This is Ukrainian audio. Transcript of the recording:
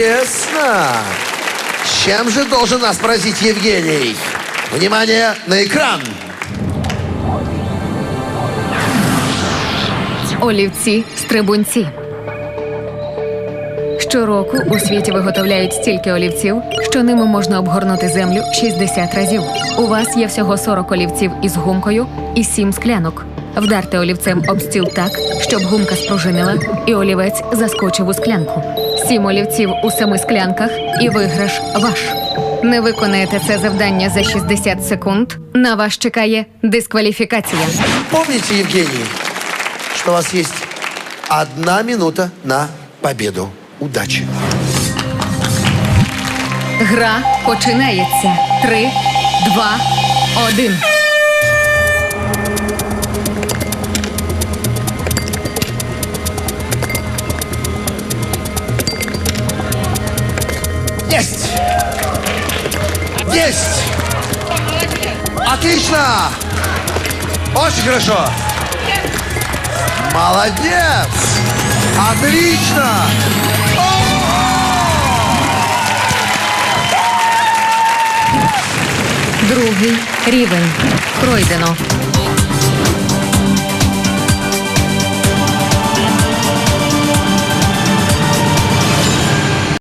Интересно. Чем же должен нас поразить Евгений? Внимание на экран. Олівці стрибунці. Щороку у світі виготовляють стільки олівців, що ними можна обгорнути землю 60 разів. У вас є всього 40 олівців із гумкою і 7 склянок. Вдарте олівцем об стіл так, щоб гумка спружинила, і олівець заскочив у склянку. Сім олівців у семи склянках, і виграш ваш. Не виконаєте це завдання за 60 секунд. На вас чекає дискваліфікація. Помните, Евгений, что у вас есть одна минута на победу. Удачи. Гра починається. Три, два, один. Есть! Есть! Отлично! Очень хорошо! Молодец! Отлично! Другий рівень. Пройдено.